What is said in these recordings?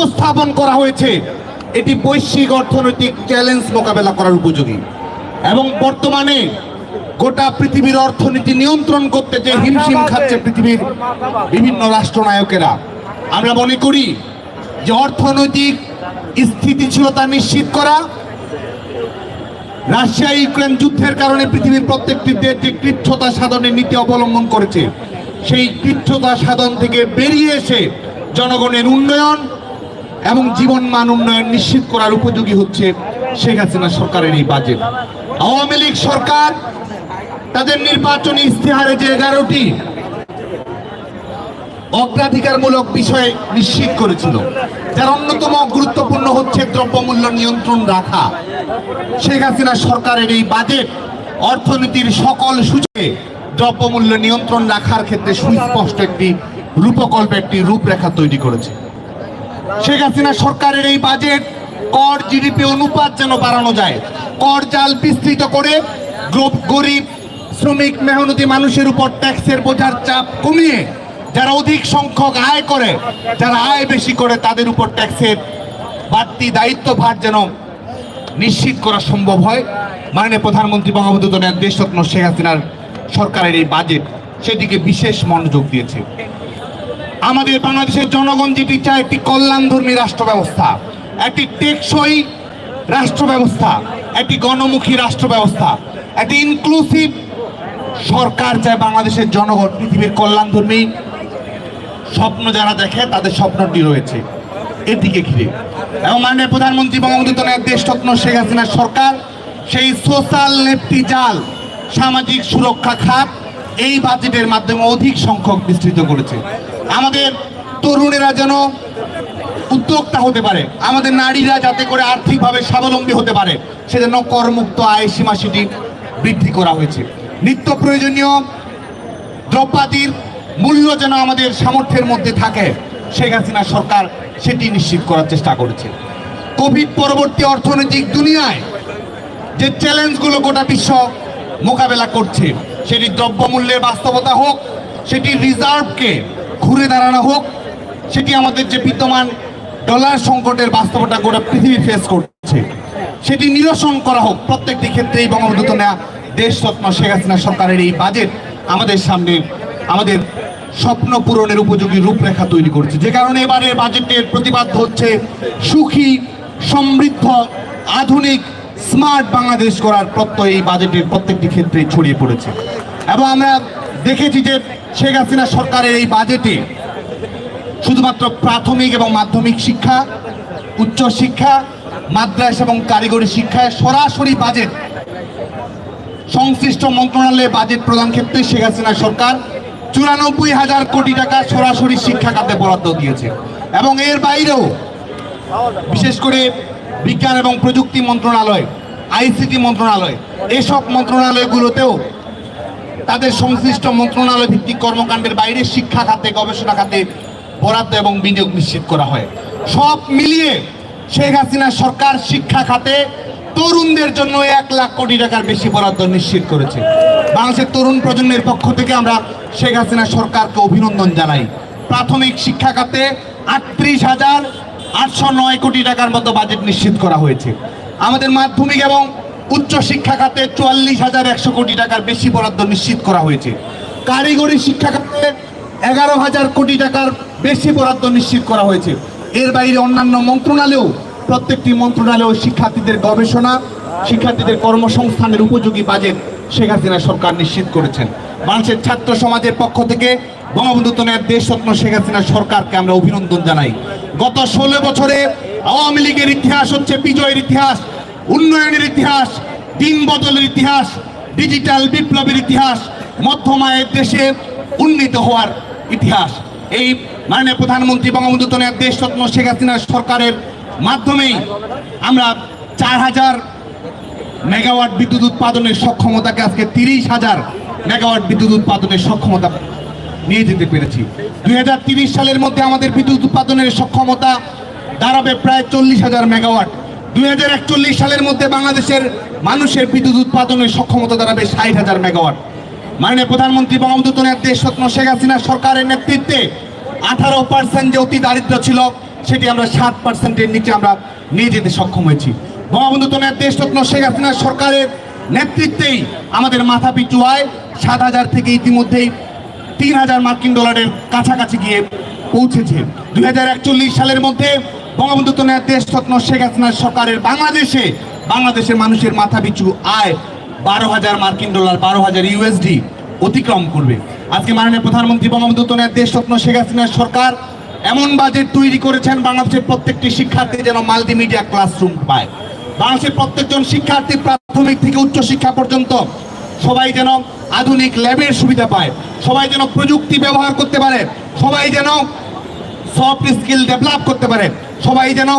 উপস্থাপন করা হয়েছে এটি বৈশ্বিক অর্থনৈতিক চ্যালেঞ্জ মোকাবেলা করার উপযোগী। এবং বর্তমানে গোটা পৃথিবীর অর্থনীতি নিয়ন্ত্রণ করতে যে হিমশিম খাচ্ছে পৃথিবীর বিভিন্ন রাষ্ট্রনায়কেরা আমরা মনে করি যে অর্থনৈতিক স্থিতিশীলতা নিশ্চিত করা রাশিয়া ইউক্রেন যুদ্ধের কারণে পৃথিবীর প্রত্যেকটি দেশ যে কৃচ্ছতা সাধনের নীতি অবলম্বন করেছে সেই কৃচ্ছতা সাধন থেকে বেরিয়ে এসে জনগণের উন্নয়ন এবং জীবন মান উন্নয়ন নিশ্চিত করার উপযোগী হচ্ছে শেখ হাসিনা সরকারের এই বাজেট আওয়ামী লীগ সরকার তাদের নির্বাচনী ইস্তেহারে যে এগারোটি অগ্রাধিকারমূলক বিষয় নিশ্চিত করেছিল, যার অন্যতম গুরুত্বপূর্ণ হচ্ছে দ্রব্যমূল্য নিয়ন্ত্রণ রাখা। শেখ হাসিনা সরকারের এই বাজেট অর্থনীতির সকল সূচকে দ্রব্যমূল্য নিয়ন্ত্রণ রাখার ক্ষেত্রে সুস্পষ্ট একটি রূপকল্প একটি রূপরেখা তৈরি করেছে। শেখ হাসিনা সরকারের এই বাজেট কর জিডিপি অনুপাত যেন বাড়ানো যায়। কর জাল বিস্তৃত করে গ্রো- গরিব, শ্রমিক, মেহনতি মানুষের উপর ট্যাক্সের বোঝার চাপ কমিয়ে যারা অধিক সংখ্যক আয় করে, যারা আয় বেশি করে, তাদের উপর ট্যাক্সের বাড়তি দায়িত্বভার যেন নিশ্চিত করা সম্ভব হয়। মাননীয় প্রধানমন্ত্রী বঙ্গবন্ধু দেশরত্ন শেখ হাসিনার সরকারের এই বাজেট সেদিকে বিশেষ মনোযোগ দিয়েছে। আমাদের বাংলাদেশের জনগণ যেটি চায় একটি কল্যাণধর্মী রাষ্ট্র ব্যবস্থা একটি টেকসই রাষ্ট্র ব্যবস্থা একটি গণমুখী রাষ্ট্র ব্যবস্থা একটি ইনক্লুসিভ সরকার চায় বাংলাদেশের জনগণ, পৃথিবীর কল্যাণধর্মী স্বপ্ন যারা দেখে তাদের স্বপ্নটি রয়েছে। এদিকে ঘিরে। এবং মাননীয় প্রধানমন্ত্রী বঙ্গবন্ধু দলের দেশরত্ন শেখ হাসিনার সরকার, সেই সোশ্যাল নেপটি জাল, সামাজিক সুরক্ষা খাত, এই বাজেটের মাধ্যমে অধিক সংখ্যক বিস্তৃত করেছে। আমাদের তরুণেরা যেন উদ্যোক্তা হতে পারে, আমাদের নারীরা যাতে করে আর্থিকভাবে স্বাবলম্বী হতে পারে, সেজন্য করমুক্ত আয় সীমা সেটি বৃদ্ধি করা হয়েছে। নিত্য প্রয়োজনীয় দ্রব্যাদির মূল্য যেন আমাদের সামর্থ্যের মধ্যে থাকে, শেখ হাসিনা সরকার সেটি নিশ্চিত করার চেষ্টা করেছে। কোভিড পরবর্তী অর্থনৈতিক দুনিয়ায় যে চ্যালেঞ্জগুলো গোটা বিশ্ব মোকাবেলা করছে, সেটি দ্রব্যমূল্যের বাস্তবতা হোক, সেটি রিজার্ভকে ঘুরে দাঁড়ানো হোক, সেটি আমাদের যে বিদ্যমান ডলার সংকটের বাস্তবতা গোটা পৃথিবী ফেস করছে। সেটি নিরসন করা হোক, প্রত্যেকটি ক্ষেত্রেই বঙ্গবন্ধু নেয়া দেশরত্ন শেখ হাসিনা সরকারের এই বাজেট আমাদের সামনে আমাদের স্বপ্ন পূরণের উপযোগী রূপরেখা তৈরি করছে। যে কারণে এবারের বাজেটের প্রতিবাদ হচ্ছে সুখী, সমৃদ্ধ, আধুনিক, স্মার্ট বাংলাদেশ করার প্রত্যয় এই বাজেটের প্রত্যেকটি ক্ষেত্রে ছড়িয়ে পড়েছে। এবং আমরা দেখেছি যে শেখ হাসিনা সরকারের এই বাজেটে শুধুমাত্র প্রাথমিক এবং মাধ্যমিক শিক্ষা উচ্চ শিক্ষা মাদ্রাস এবং কারিগরি শিক্ষায় সরাসরি বাজেট, সংশ্লিষ্ট মন্ত্রণালয়ে বাজেট প্রদান ক্ষেত্রে শেখ হাসিনা সরকার চুরানব্বই হাজার কোটি টাকা সরাসরি শিক্ষা খাতে বরাদ্দ দিয়েছে। এবং এর বাইরেও বিশেষ করে বিজ্ঞান এবং প্রযুক্তি মন্ত্রণালয়, আইসিটি মন্ত্রণালয়, এসব মন্ত্রণালয়গুলোতেও তাদের সংশ্লিষ্ট মন্ত্রণালয় ভিত্তিক কর্মকাণ্ডের বাইরে শিক্ষা খাতে, গবেষণা খাতে বরাদ্দ এবং বিনিয়োগ নিশ্চিত করা হয়। সব মিলিয়ে শেখ হাসিনা সরকার শিক্ষা খাতে তরুণদের জন্য এক লাখ কোটি টাকার বেশি বরাদ্দ নিশ্চিত করেছে। বাংলাদেশের তরুণ প্রজন্মের পক্ষ থেকে আমরা শেখ হাসিনা সরকারকে অভিনন্দন জানাই। প্রাথমিক শিক্ষা খাতে আটত্রিশ হাজার আটশো নয় কোটি টাকার মতো বাজেট নিশ্চিত করা হয়েছে। আমাদের মাধ্যমিক এবং উচ্চ শিক্ষা খাতে চুয়াল্লিশ হাজার একশো কোটি টাকার বেশি বরাদ্দ নিশ্চিত করা হয়েছে। কারিগরি শিক্ষা খাতে এগারো হাজার কোটি টাকার বেশি বরাদ্দ নিশ্চিত করা হয়েছে। এর বাইরে অন্যান্য মন্ত্রণালয়েও, প্রত্যেকটি মন্ত্রণালয় শিক্ষার্থীদের গবেষণা, শিক্ষার্থীদের কর্মসংস্থানের উপযোগী বাজেট শেখ হাসিনা সরকার নিশ্চিত করেছেন। মানুষের ছাত্র সমাজের পক্ষ থেকে বঙ্গবন্ধু তনের দেশরত্ন শেখ হাসিনা সরকারকে আমরা অভিনন্দন জানাই। গত ষোলো বছরে আওয়ামী লীগের ইতিহাস হচ্ছে বিজয়ের ইতিহাস। উন্নয়নের ইতিহাস, দিন বদলের ইতিহাস ডিজিটাল বিপ্লবের ইতিহাস, মধ্যমায়ের দেশে উন্নীত হওয়ার ইতিহাস। এই মাননীয় প্রধানমন্ত্রী বঙ্গবন্ধু তনের দেশরত্ন শেখ হাসিনার সরকারের মাধ্যমেই আমরা চার হাজার মেগাওয়াট বিদ্যুৎ উৎপাদনের সক্ষমতাকে আজকে তিরিশ হাজার মেগাওয়াট বিদ্যুৎ উৎপাদনের সক্ষমতা নিয়ে যেতে পেরেছি। দুই সালের মধ্যে আমাদের বিদ্যুৎ উৎপাদনের সক্ষমতা দাঁড়াবে প্রায় চল্লিশ হাজার মেগাওয়াট। দুই হাজার একচল্লিশ সালের মধ্যে বাংলাদেশের মানুষের বিদ্যুৎ উৎপাদনের সক্ষমতা দাঁড়াবে ষাট হাজার মেগাওয়াট। মাননীয় প্রধানমন্ত্রী বঙ্গবন্ধু তনের দেশরত্ন শেখ হাসিনা সরকারের নেতৃত্বে আঠারো পার্সেন্ট যে অতি দারিদ্র ছিল, সেটি আমরা সাত পার্সেন্টের নিচে আমরা নিয়ে যেতে সক্ষম হয়েছি। বঙ্গবন্ধু তনের দেশরত্ন শেখ হাসিনা সরকারের নেতৃত্বেই আমাদের মাথা পিছু আয় সাত হাজার থেকে ইতিমধ্যেই তিন হাজার মার্কিন ডলারের কাছাকাছি গিয়ে পৌঁছেছে। দুই হাজার একচল্লিশ সালের মধ্যে বঙ্গবন্ধু তনয়ের দেশরত্ন শেখ হাসিনার সরকারের বাংলাদেশে। বাংলাদেশের মানুষের মাথা পিছু আয়। বারো হাজার মার্কিন ডলার, বারো হাজার ইউএসডি অতিক্রম করবে। আজকে মাননীয় প্রধানমন্ত্রী বঙ্গবন্ধু তনয়ের দেশরত্ন শেখ হাসিনার সরকার। এমন বাজেট তৈরি করেছেন বাংলাদেশের প্রত্যেকটি শিক্ষার্থী যেন মাল্টিমিডিয়া ক্লাসরুম পায়। বাংলাদেশের প্রত্যেকজন শিক্ষার্থী প্রাথমিক থেকে উচ্চ শিক্ষা পর্যন্ত সবাই যেন আধুনিক ল্যাবের সুবিধা পায়। সবাই যেন প্রযুক্তি ব্যবহার করতে পারে। সবাই যেন সফট স্কিল ডেভেলপ করতে পারে। সবাই যেন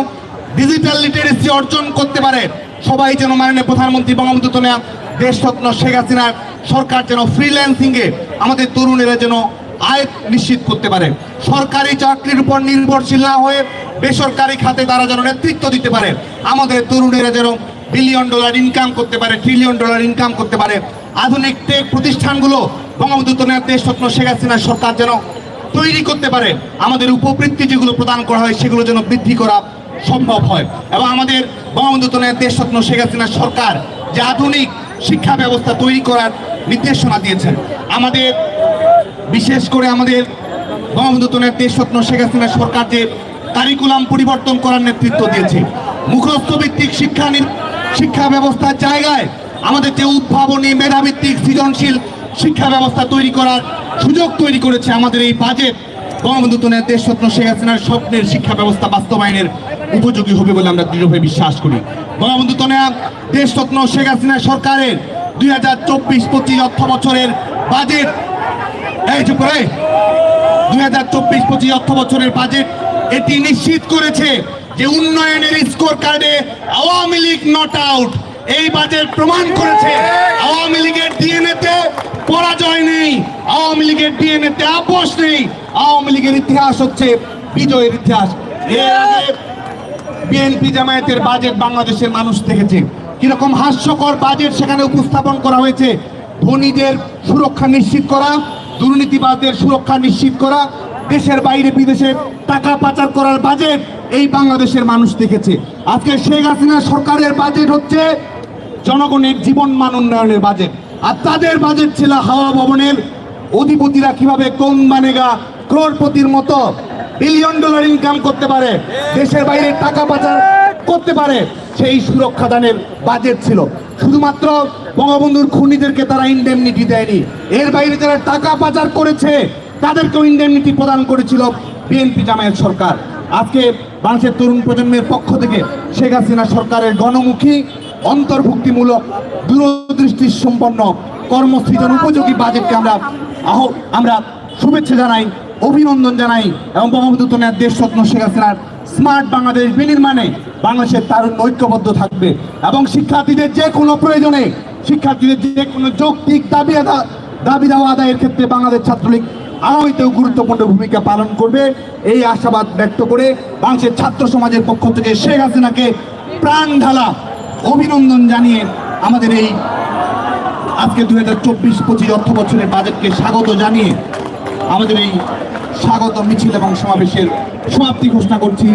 ডিজিটাল লিটারেসি অর্জন করতে পারে। সবাই যেন মাননীয় প্রধানমন্ত্রী বঙ্গবন্ধু তনয়া দেশরত্ন শেখ হাসিনার সরকার যেন ফ্রিল্যান্সিংয়ে আমাদের তরুণেরা যেন আয় নিশ্চিত করতে পারে। সরকারি চাকরির উপর নির্ভরশীল না হয়ে বেসরকারি খাতে তারা যেন নেতৃত্ব দিতে পারে। আমাদের তরুণেরা যেন বিলিয়ন ডলার ইনকাম করতে পারে ট্রিলিয়ন ডলার ইনকাম করতে পারে। আধুনিক টেক প্রতিষ্ঠানগুলো বঙ্গবন্ধু তনয়া দেশরত্ন শেখ হাসিনার সরকার যেন তৈরি করতে পারে, আমাদের উপবৃত্তি যেগুলো প্রদান করা হয় সেগুলো যেন বৃদ্ধি করা সম্ভব হয়। এবং আমাদের বঙ্গবন্ধু তনয়ের দেশরত্ন শেখ হাসিনার সরকার যে আধুনিক শিক্ষা ব্যবস্থা তৈরি করার নির্দেশনা দিয়েছেন। আমাদের, বিশেষ করে আমাদের বঙ্গবন্ধু তনয়ের দেশরত্ন শেখ হাসিনার সরকার যে কারিকুলাম পরিবর্তন করার নেতৃত্ব দিয়েছে, মুখস্থ ভিত্তিক শিক্ষা শিক্ষা ব্যবস্থার জায়গায় আমাদের যে উদ্ভাবনী মেধাভিত্তিক সৃজনশীল শিক্ষা ব্যবস্থা তৈরি করার সুযোগ তৈরি করেছে আমাদের এই বাজেট। বঙ্গবন্ধু তনের দেশরত্ন শেখ হাসিনার স্বপ্নের শিক্ষা ব্যবস্থা বাস্তবায়নের উপযোগী হবে বলে আমরা দৃঢ়ভাবে বিশ্বাস করি। বঙ্গবন্ধু তনয়া দেশরত্ন শেখ হাসিনা সরকারের দুই হাজার চব্বিশ পঁচিশ অর্থ বছরের বাজেট। এই চুপ করে। দুই হাজার চব্বিশ পঁচিশ অর্থ বছরের বাজেট এটি নিশ্চিত করেছে যে উন্নয়নের স্কোর কার্ডে আওয়ামী লীগ নট আউট। এই বাজেট প্রমাণ করেছে। আওয়ামী লীগের ডিএনএ তে পরাজয় আওয়ামী লীগের ডিএনএ তে আপোষ নেই। আওয়ামী লীগের ইতিহাস হচ্ছে বিজয়ের ইতিহাস। এর আগে বিএনপি জামায়াতের বাজেট বাংলাদেশের মানুষ দেখেছে। কীরকম হাস্যকর বাজেট সেখানে উপস্থাপন করা হয়েছে। ধনীদের সুরক্ষা নিশ্চিত করা দুর্নীতিবাদদের সুরক্ষা নিশ্চিত করা দেশের বাইরে বিদেশে টাকা পাচার করার বাজেট এই বাংলাদেশের মানুষ দেখেছে। আজকে শেখ হাসিনা সরকারের বাজেট হচ্ছে জনগণের জীবন মান উন্নয়নের বাজেট আর তাদের বাজেট ছিল হাওয়া ভবনের অধিপতিরা কীভাবে কোন বানেগা ক্রোড়পতির মতো বিলিয়ন ডলার ইনকাম করতে পারে, দেশের বাইরে টাকা পাচার করতে পারে, সেই সুরক্ষা দানের বাজেট ছিল। শুধুমাত্র বঙ্গবন্ধুর খুনিদেরকে তারা ইন্ডেমনিটি দেয়নি। এর বাইরে যারা টাকা পাচার করেছে, তাদেরকেও ইন্ডেমনিটি প্রদান করেছিল বিএনপি জামায়াত সরকার। আজকে বাংলাদেশের তরুণ প্রজন্মের পক্ষ থেকে শেখ হাসিনা সরকারের গণমুখী, অন্তর্ভুক্তিমূলক দূরদৃষ্টি সম্পন্ন কর্মসৃজন উপযোগী বাজেটকে আমরা আহ, আমরা শুভেচ্ছা জানাই, অভিনন্দন জানাই এবং বঙ্গবন্ধু দেশ দেশরত্ন শেখ হাসিনার স্মার্ট বাংলাদেশ বিনির্মাণে বাংলাদেশের তারুণ্য ঐক্যবদ্ধ থাকবে এবং শিক্ষার্থীদের যে কোনো প্রয়োজনে, শিক্ষার্থীদের যে কোনো যৌক্তিক দাবি আদা- দাবি দেওয়া আদায়ের ক্ষেত্রে বাংলাদেশ ছাত্রলীগ আগামীতেও গুরুত্বপূর্ণ ভূমিকা পালন করবে। এই আশাবাদ ব্যক্ত করে বাংলাদেশের ছাত্র সমাজের পক্ষ থেকে শেখ হাসিনাকে প্রাণ ঢালা অভিনন্দন জানিয়ে আমাদের এই আজকে দুই হাজার চব্বিশ পঁচিশ অর্থ বছরের বাজেটকে স্বাগত জানিয়ে আমাদের এই স্বাগত মিছিল এবং সমাবেশের সমাপ্তি ঘোষণা করছি।